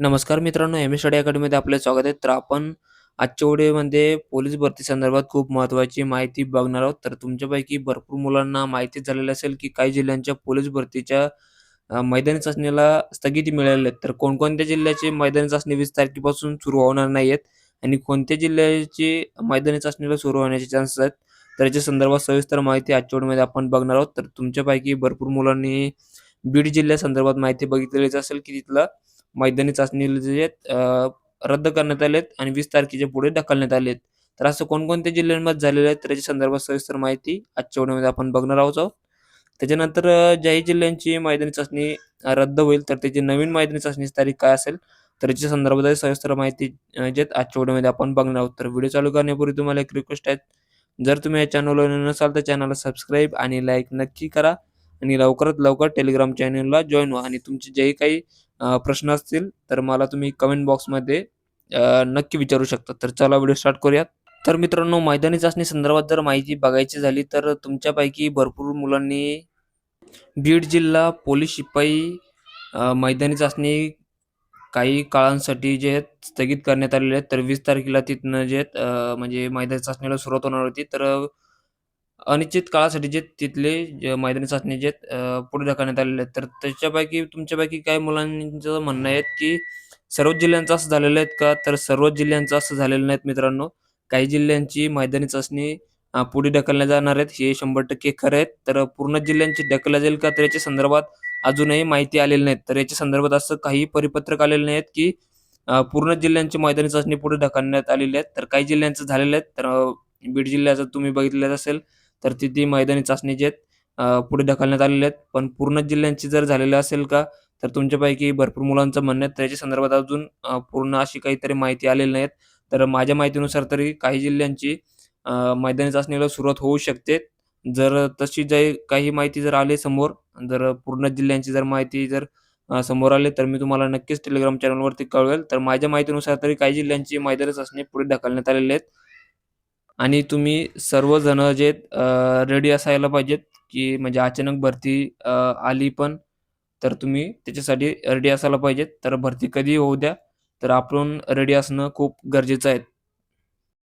नमस्कार मित्रांनो, M S study अकॅडमीमध्ये आपले स्वागत आहे. तर आपण आजच्या व्हिडिओमध्ये पोलीस भरती संदर्भात खूप महत्त्वाची माहिती बघणार आहोत. तर तुमच्यापैकी भरपूर मुलांना माहिती झालेली असेल, की काही जिल्ह्यांच्या पोलीस भरतीच्या मैदानी चाचणीला स्थगिती मिळाली आहे. तर कोणकोणत्या जिल्ह्याची मैदानी चाचणी वीस तारखेपासून सुरू होणार नाही आहेत आणि कोणत्या जिल्ह्याची मैदानी चाचणीला सुरू होण्याचे चान्सेस आहेत. तर याच्या संदर्भात सविस्तर माहिती आजच्या व्हिडिओमध्ये आपण बघणार आहोत. तर तुमच्यापैकी भरपूर मुलांनी बीड जिल्ह्यासंदर्भात माहिती बघितलेलीच असेल, की तिथलं मैदानी चाचणी जे आहेत रद्द करण्यात आलेत आणि वीस तारखेच्या पुढे ढकलण्यात आलेत. तर असं कोणकोणत्या जिल्ह्यांमध्ये झालेलं आहे, तर याच्या संदर्भात सविस्तर माहिती आजच्या व्हिडिओमध्ये आपण बघणार आहोत. आहोत त्याच्यानंतर ज्याही जिल्ह्यांची मैदानी चाचणी रद्द होईल, तर त्याची नवीन मैदानी चाचणीची तारीख काय असेल, तर याच्या संदर्भात सविस्तर माहिती जे आहेत आजच्या व्हिडिओमध्ये आपण बघणार आहोत. तर व्हिडिओ चालू करण्यापूर्वी तुम्हाला एक रिक्वेस्ट आहे. जर तुम्ही या चॅनलवर नसाल, तर चॅनलला सबस्क्राईब आणि लाईक नक्की करा आणि लवकरात लवकर टेलिग्राम चॅनलला जॉईन व्हा आणि तुमचे जे काही प्रश्न असतील, तर मला तुम्ही कमेंट बॉक्समध्ये नक्की विचारू शकता. तर चला व्हिडिओ स्टार्ट करूयात. तर मित्रांनो, मैदानी चाचणी संदर्भात जर माहिती बघायची झाली, तर तुमच्यापैकी भरपूर मुलांनी बीड जिल्हा पोलीस शिपाई मैदानी चाचणी काही काळांसाठी जे आहेत स्थगित करण्यात आलेले आहेत. तर वीस तारखेला तिथनं जे आहेत म्हणजे मैदानी चाचणीला सुरुवात होणार होती. तर अनिश्चित काळासाठी जे तिथले जे मैदानी चाचणी जे आहेत अ, पुढे ढकलण्यात आलेले आहेत. तर त्याच्यापैकी तुमच्यापैकी काही मुलांचं म्हणणं आहे, की सर्वच जिल्ह्यांचं असं झालेलं आहे का? तर सर्वच जिल्ह्यांचं असं झालेलं नाहीत मित्रांनो. काही जिल्ह्यांची मैदानी चाचणी अ, पुढे ढकलल्या जाणार आहेत, हे 100% खरं आहे. तर पूर्ण जिल्ह्यांची ढकलल्या जाईल का? तर याच्या संदर्भात अजूनही माहिती आलेली नाहीत. तर याच्या संदर्भात असं काही परिपत्रक आलेले नाहीत, की अ, पूर्ण जिल्ह्यांची मैदानी चाचणी पुढे ढकलण्यात आलेली आहेत. तर काही जिल्ह्यांचं झालेलं आहेत. तर अ, बीड जिल्ह्याचं तुम्ही बघितलंच असेल, तर तिथे मैदानी चाचणी जे आहेत पुढे ढकलण्यात आलेले आहेत. पण पूर्ण जिल्ह्यांची जर झालेलं असेल का? तर तुमच्यापैकी भरपूर मुलांचं म्हणणं आहे, त्याच्या संदर्भात अजून पूर्ण अशी काहीतरी माहिती आलेली नाहीत. तर माझ्या माहितीनुसार तरी काही जिल्ह्यांची मैदानी चाचणीला सुरुवात होऊ शकते. जर तशी जे काही माहिती जर आली समोर, जर पूर्ण जिल्ह्यांची जर माहिती जर समोर आली, तर मी तुम्हाला नक्कीच टेलिग्राम चॅनलवरती कळवेल. तर माझ्या माहितीनुसार तरी काही जिल्ह्यांची मैदानी चाचणी पुढे ढकलण्यात आलेली आहेत. आणि तुम्ही सर्वजण जे आहेत रेडी असायला पाहिजेत, की म्हणजे अचानक भरती आली पण, तर तुम्ही त्याच्यासाठी रेडी असायला पाहिजेत. तर भरती कधी होऊ द्या, तर आपण रेडी असणं खूप गरजेचं आहे.